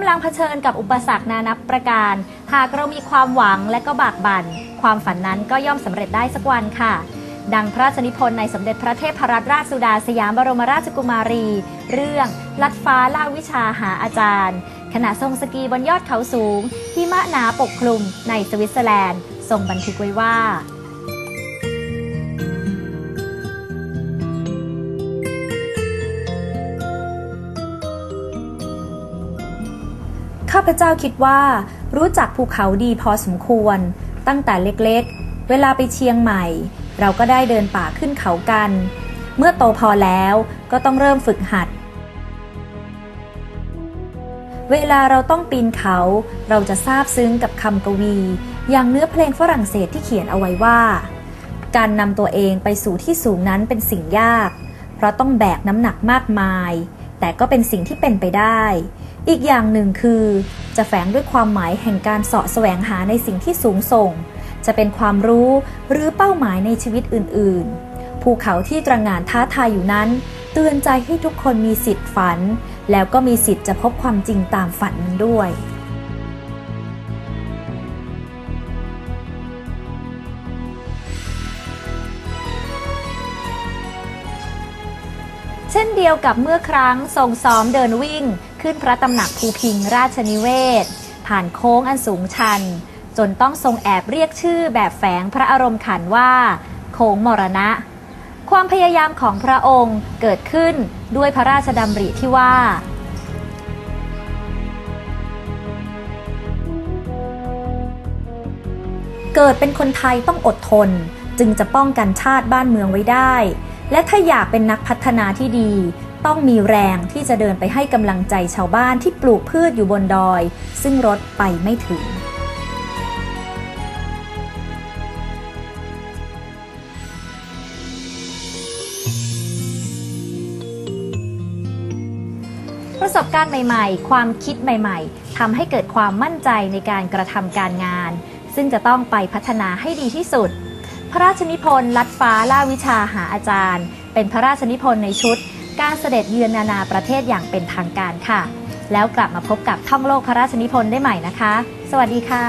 ำลังเผชิญกับอุปสรรคนานับประการ หากเรามีความหวังและก็บากบั่น ความฝันนั้นก็ย่อมสำเร็จได้สักวันค่ะ ดังพระราชนิพนธ์ในสมเด็จพระเทพรัตนราชสุดาสยามบรมราชกุมารี เรื่องลัดฟ้าล่าวิชาหาอาจารย์ ขณะทรงสกีบนยอดเขาสูงหิมะหนาปกคลุมในสวิตเซอร์แลนด์ทรงบันทึกไว้ว่า ข้าพเจ้าคิดว่า รู้จักภูเขาดีพอสมควร ตั้งแต่เล็กๆ เวลาไปเชียงใหม่ เราก็ได้เดินป่าขึ้นเขากัน เมื่อโตพอแล้วก็ต้องเริ่มฝึกหัด เวลาเราต้องปีนเขา เราจะซาบซึ้งกับคำกวี อย่างเนื้อเพลงฝรั่งเศสที่เขียนเอาไว้ว่า การนำตัวเองไปสู่ที่สูงนั้นเป็นสิ่งยาก เพราะต้องแบกน้ำหนักมากมาย แต่ก็เป็นสิ่งที่เป็นไปได้ อีกอย่างหนึ่งคือ จะแฝงด้วยความหมายแห่งการเสาะแสวงหาในสิ่งที่สูงส่ง จะเป็นความรู้หรือเป้าหมายในชีวิตอื่น ๆ ภูเขาที่ตระหง่านท้าทายอยู่นั้น เตือนใจให้ทุกคนมีสิทธิ์ฝัน แล้วก็มีสิทธิ์จะพบความจริงตามฝันนั้นด้วย เช่นเดียวกับเมื่อครั้งทรงซ้อมเดินวิ่ง ขึ้นพระตำหนักภูพิงราชนิเวศ ผ่านโค้งอันสูงชัน จนต้องทรงแอบเรียกชื่อแบบแฝงพระอารมณ์ขันว่า โค้งมรณะ ความพยายามของพระองค์เกิดขึ้นด้วยพระราชดำริที่ว่าเกิดเป็นคนไทยต้องอดทน จึงจะป้องกันชาติบ้านเมืองไว้ได้ และถ้าอยากเป็นนักพัฒนาที่ดี ต้องมีแรงที่จะเดินไปให้กำลังใจชาวบ้านที่ปลูกพืชอยู่บนดอย ซึ่งรถไปไม่ถึง ประสบการณ์ใหม่ๆ ความคิดใหม่ๆทำให้เกิดความมั่นใจในการกระทำการงาน ซึ่งจะต้องไปพัฒนาให้ดีที่สุด ระราชนิพนธ์ลัดฟ้าล่าวิชาหาอาจารย์ เป็นพระราชนิพนธ์ในชุด การเสด็จเยือนนานาประเทศอย่างเป็นทางการค่ะ แล้วกลับมาพบกับท่องโลกพระราชนิพนธ์ได้ใหม่นะคะ สวัสดีค่ะ